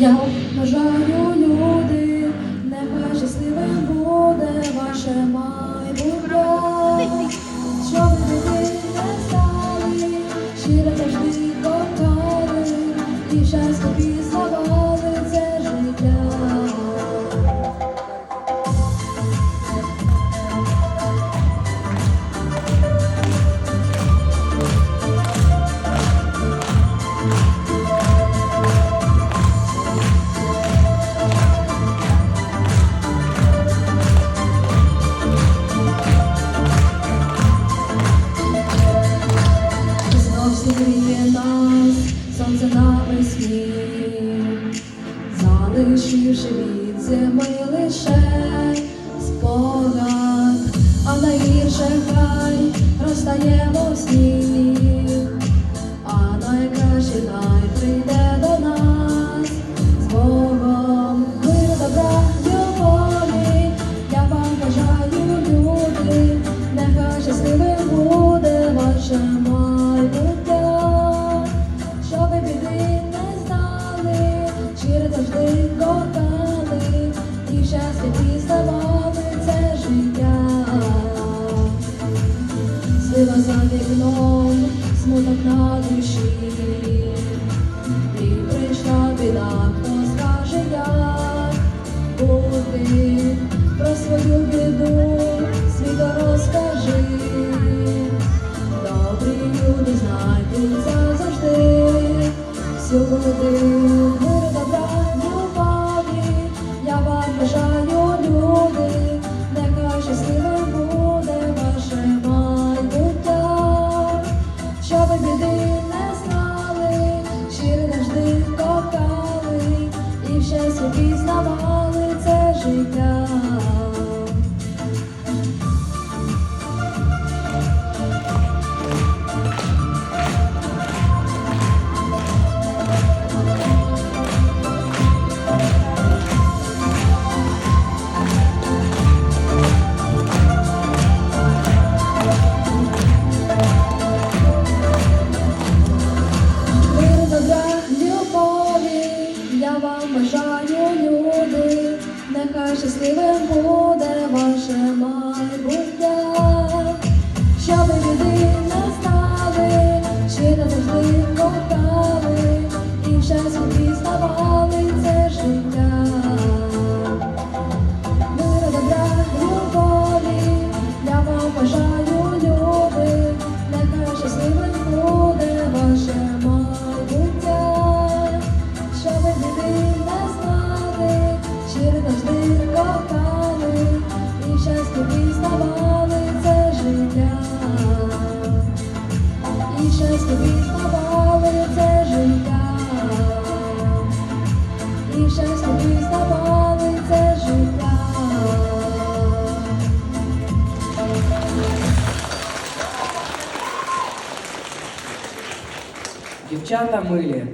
Я бажаю люди, нехай щасливим буде ваше майбутнє. що ви не стали, щиро завжди кохали, і щастя сонце навесні, залишивши від зими лише спогад, а найгірше хай в сніг, і щастя пізнавали це життя. Слива за вікном, смуток на душі, і прийшла біда, хто скаже як бути про свою біду, світу розкажи. Добрі люди знайдуться завжди, всюди мир, добра, бажаю, люди, нехай щасливим буде ваше майбуття, щоб біди не знали, щиро завжди кохали, і в пізнавали це життя. Вам бажаю, люди, нехай щасливим буде ваше майбутнє, щоб біди не стали, чи не завжди кохали, і собі щастя пізнавали завжди кохали, і щастя пізнавали це життя, і щастя пізнавали це життя, і щастя пізнавали це життя. Дівчата милі,